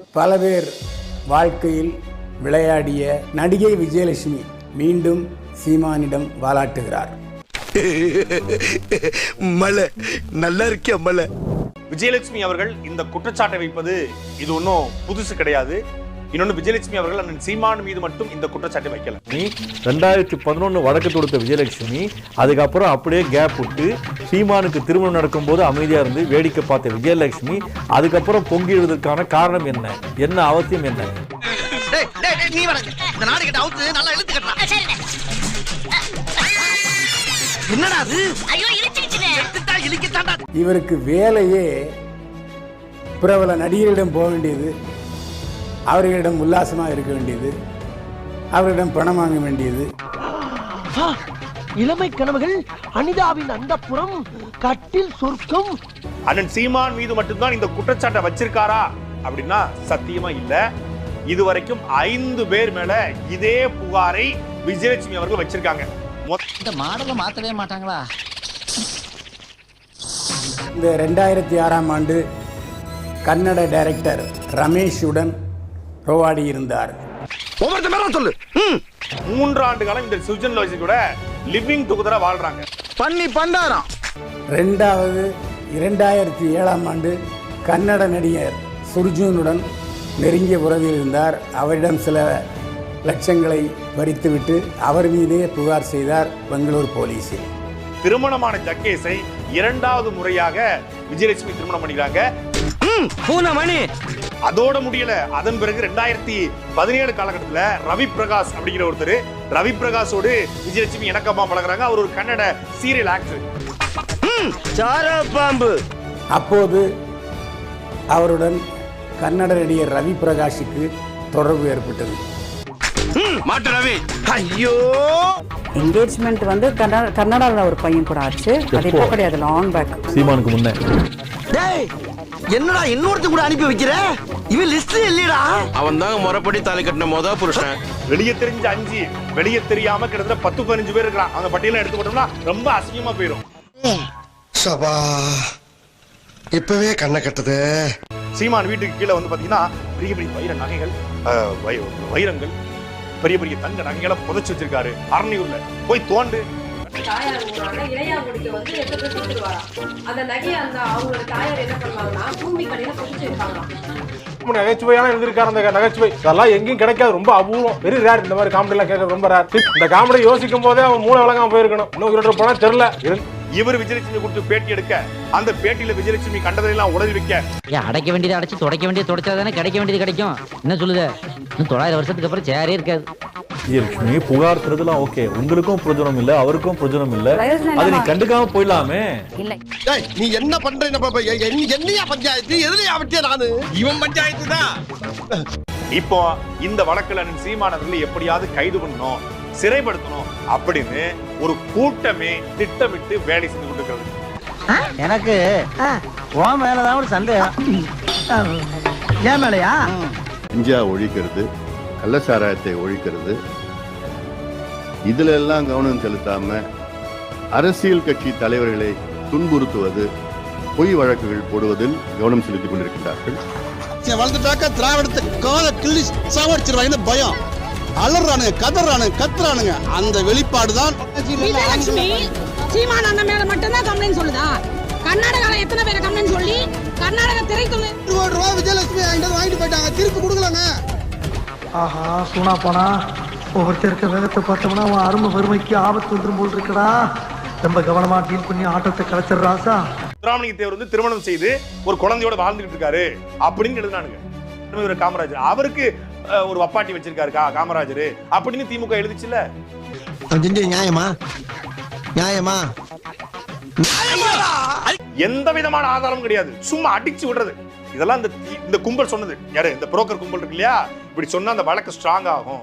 பல பேர் வாழ்க்கையில் விளையாடிய நடிகை விஜயலட்சுமி மீண்டும் சீமானிடம் வாலாட்டுகிறார். மலை நல்லா இருக்கியா மலை? விஜயலட்சுமி அவர்கள் இந்த குற்றச்சாட்டை வைப்பது இது ஒன்றும் புதுசு கிடையாது. இன்னொன்று விஜயலட்சுமி அவர்கள் அண்ணன் சீமான் மீது மட்டும் இந்த குற்றச்சாட்டை வைக்கல. நீ ரெண்டாயிரத்தி பதினொன்று வழக்கு தொடுத்த விஜயலட்சுமி அதுக்கப்புறம் அப்படியே கேப் விட்டு சீமானுக்கு திருமணம் நடக்கும்போது அமைதியா இருந்து வேடிக்கை பார்த்த விஜயலட்சுமி அதுக்கப்புறம் பொங்கிடுவதற்கான காரணம் என்ன? என்ன அவசியம் என்ன? நீ வர. இந்த நாடு கிட்ட அவுத்து நல்லா இழுத்து கட்டலாம் என்னடா அது? ஐயோ இவருக்கு வேலையே பிரபல நடிகர்களிடம் போக வேண்டியது. அவர்களிடம் உல்லாசமாக இருக்க வேண்டியது அவர்களிடம் பணம் வாங்க வேண்டியது. இளமை கனவுகள் அனிதாவின் அந்தப்புறம் கட்டில் சொர்க்கம். அண்ணன் சீமான் மீது மட்டும்தான் இந்த குற்றச்சாட்டை வச்சிருக்காரா? அப்படின்னா சத்தியமா இல்ல. இதுவரைக்கும் ஐந்து பேர் மேல இதே புகாரை விஜயலட்சுமி அவர்கள் வச்சிருக்காங்க. மொத்த இந்த மாடலை மாத்தவே மாட்டாங்களா? இந்த ரெண்டாயிரத்தி ஆறாம் ஆண்டு கன்னட டைரக்டர் ரமேஷுடன் ரோவாடி இருந்தார். ஒவ்வொருத்த மேல சொல்லு. ம். மூன்று ஆண்டு காலம் இந்த சுஜன் லோசி கூட லிவிங் டுகெதரா வாழ்றாங்க. பண்ணி பண்டாரம். ரெண்டாவது இரண்டாயிரத்தி ஏழாம் ஆண்டு கன்னட நடிகர் சுர்ஜுனுடன் நெருங்கிய உறவில் இருந்தார். அவரிடம் சில லட்சங்களை பறித்துவிட்டு அவர் மீதே புகார் செய்தார் பெங்களூர் போலீஸில். திருமணமான ஜக்கேஸை இரண்டாவது முறையாக விஜயலட்சுமி திருமணம் பண்ணிக்கிறாங்க. பூனமணி. அதோட முடியல. அதன் பிறகு ரெண்டாயிரத்தி பதினேழு காலகட்டத்துல ரவி பிரகாஷ் அப்படிங்கிற ஒருத்தர் ரவி பிரகாஷோடு விஜயலட்சுமி இணக்கமா பழகுறாங்க. அவர் ஒரு கன்னட சீரியல் ஆக்டர் சார பாம்பு அப்போது அவருடன் கன்னட நடிகர் ரவி பிரகாஷுக்கு தொடர்பு ஏற்பட்டது. மாட்டு ரவி. ஐயோ! என்கேஜ்மெண்ட் வந்து கர்நாடகாவில் ஒரு பையன் கூட ஆச்சு. அது இப்போ கிடையாது லாங் பேக் சீமானுக்கு முன்னே. டேய்! என்னடா இன்னொருத்தன் கூட அனுப்பி வைக்கிற? இவன் லிஸ்ட் இல்லையடா. அவன் தான் முறைப்படி தாலி கட்டின மொத புருஷன். வெளியே தெரிஞ்ச அஞ்சு வெளியே தெரியாம கிட்டத்தட்ட பத்து பதினஞ்சு பேர் இருக்கிறான் அந்த பட்டியலை எடுத்து போட்டோம்னா ரொம்ப அசிங்கமா போயிடும் சபா இப்பவே கண்ணை கட்டுது. சீமான் வீட்டுக்கு கீழே வந்து பாத்தீங்கன்னா பெரிய பெரிய வைர நகைகள் வைரங்கள் பெரிய பெரிய தங்க நகைகளை புதைச்சு வச்சிருக்காரு. அரணியூர்ல போய் தோண்டு தாயார் ஊரான இளையாங்குடிக்கு வந்து எடுத்து போய் கொடுத்துருவாராம் அந்த நகையை அந்த அவங்களோட தாயார் என்ன பண்ணுவாங்கன்னா பூமி கடையில புடிச்சு நகைச்சுவையான எழுதிருக்காரு அந்த நகைச்சுவை. அதெல்லாம் எங்கேயும் கிடைக்காது. ரொம்ப அபூர்வம். வெரி ரேர் இந்த மாதிரி காமெடி எல்லாம் கேட்கறது ரொம்ப ரேர் இந்த காமெடி யோசிக்கும் போதே அவன் மூளை வழங்காம போயிருக்கணும். இன்னும் போனா தெரியல. இவர் விஜயலட்சுமி கொடுத்து பேட்டி எடுக்க அந்த பேட்டியில விஜயலட்சுமி கண்டதையெல்லாம் உடனே வைக்க. ஏன் அடைக்க வேண்டியதை அடைச்சு துடைக்க வேண்டியது துடைச்சா தானே கிடைக்க வேண்டியது கிடைக்கும். என்ன சொல்லுத? இன்னும் தொள்ளாயிரம் வருஷத்துக்கு அப்புறம் சேரே இருக்காது. விஜயலட்சுமி புகார் தரதுலாம் ஓகே. உங்களுக்கும் பிரயோஜனம் இல்ல அவருக்கும் பிரயோஜனம் இல்ல. அதை நீ? கண்டுக்காம போயிடலாமே. நீ என்ன பண்ற என்னையா பஞ்சாயத்து? எதுலயா வட்டியா நானு? இவன் பஞ்சாயத்து தான். இப்போ இந்த வழக்குல சீமானவர்களை எப்படியாவது கைது பண்ணணும் சிறைப்படுத்தணும் அப்படின்னு ஒரு கூட்டமே திட்டமிட்டு வேலை செஞ்சு கொண்டிருக்கிறது. எனக்கு உன் மேலதான் ஒரு சந்தேகம். ஏன் மேலையா? இந்தியா ஒழிக்கிறது கள்ளசாராயத்தை ஒழிக்கிறது இதுல எல்லாம் கவனம் செலுத்தாம அரசியல் கட்சி தலைவர்களை துன்புறுத்துவது பொய் வழக்குகள் போடுவதில் கவனம் செலுத்திக் கொண்டிருக்கிறார்கள். வளர்ந்துட்டாக்க திராவிடத்தை கால கிள்ளி சாவடிச்சிருவாங்கன்னு பயம். அலறானுங்க கதறானுங்க கத்துறானுங்க. அந்த வெளிப்பாடு தான் விஜயலட்சுமி சீமான் அண்ணன் மேல மட்டும்தான் கம்ப்ளைண்ட் சொல்லுதா? கர்நாடகால எத்தனை பேரை கம்ப்ளைண்ட் சொல்லி கர்நாடக திரைத்துறை கோடி ரூபா விஜயலட்சுமி என்கிட்ட வாங்கிட்டு போயிட்டாங்க. திருப்பி கொடுக்கலங்க. ஆஹா சூனா போனா? ஒவ்வொருத்தர் இருக்க வேகத்தை பார்த்தோம்னா அவன் அருமை வறுமைக்கு ஆபத்து வந்துரும் போல் இருக்கடா. ரொம்ப கவனமா டீல் பண்ணி ஆட்டத்தை கலைச்சிடுறாசா ராமலிங்க தேவர் வந்து திருமணம் செய்து ஒரு குழந்தையோட வாழ்ந்துகிட்டு இருக்காரு அப்படின்னு எழுதினானுங்க இவர் காமராஜர். அவருக்கு ஒரு வப்பாட்டி வச்சிருக்காரு கா காமராஜர்? அப்படின்னு திமுக எழுதிச்சுல நியாயமா? நியாயமா? எந்த விதமான ஆதாரமும் கிடையாது. சும்மா அடிச்சு விடுறது. இதெல்லாம் இந்த இந்த கும்பல் சொன்னது. யாரு? இந்த புரோக்கர் கும்பல் இருக்கு இல்லையா? இப்படி சொன்னா அந்த வழக்கு ஸ்ட்ராங் ஆகும்.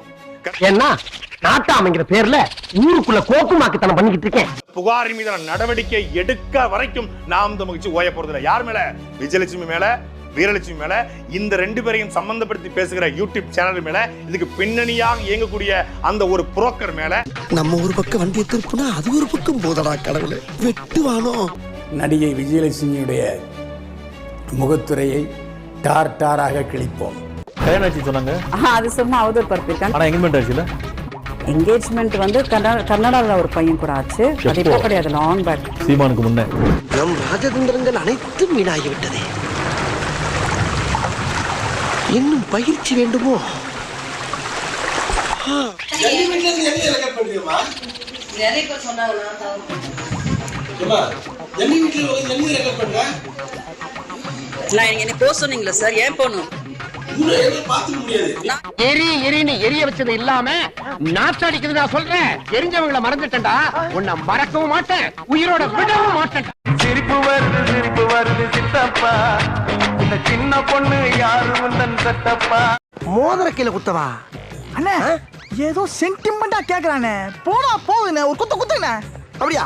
என்ன நாட்டாமைங்கிற பேர்ல ஊருக்குள்ள கோக்குமாக்குத்தனம் பண்ணிக்கிட்டு இருக்கேன். புகாரின் மீதான நடவடிக்கை எடுக்க வரைக்கும் நாம் மகிழ்ச்சி ஓய போறது இல்லை யார் மேல? விஜயலட்சுமி மேல வீரலட்சுமி மேல இந்த ரெண்டு பேரையும் சம்பந்தப்படுத்தி பேசுகிற யூடியூப் சேனல் மேல இதுக்கு பின்னணியாக இயங்கக்கூடிய அந்த ஒரு புரோக்கர் மேல. நம்ம ஒரு பக்கம் வண்டியை திருப்புனா அது ஒரு பக்கம் போதடா கடவுளே. வெட்டுவானோ? நடிகை விஜயலட்சுமியுடைய முகத்துறையை டார் டாராக கிழிப்போம். கல்யாணம் ஆச்சு சொன்னாங்க. ஆஹா, அது சும்மா அவதூறு பரப்பிருக்காங்க ஆனா எங்கேஜ்மெண்ட் ஆச்சுல? என்கேஜ்மெண்ட் வந்து கர்நா- கர்நாடகாவில் ஒரு பையன் கூட ஆச்சு. அது இப்போ எப்போ? கிடையாது லாங் பேக் சீமானுக்கு முன்னே. நம் ராஜதந்திரங்கள் அனைத்தும் வீணாகிவிட்டதே. இன்னும் பயிற்சி வேண்டுமோ? நிறைய பேர் சொன்னாங்கன்னா நான் என்ன போக சொன்னீங்களா சார்? ஏன் போகணும்? எரி எரின்னு எரிய வச்சது இல்லாம நாத்தடிக்குது நான் சொல்றேன் தெரிஞ்சவங்கள மறந்துட்டேன்டா. உன்னை மறக்கவும் மாட்டேன். உயிரோட விடவும் மாட்டேன் சிரிப்பு வருது சிரிப்பு வருது சித்தப்பா. இந்த சின்ன பொண்ணு யாரு உந்தன் சட்டப்பா மோதிர கீழே குத்தவா? அண்ணே ஏதோ சென்டிமெண்டா கேக்குறானே. போனா போகுதுண்ணே. ஒரு குத்து குத்துண்ணே அப்படியா?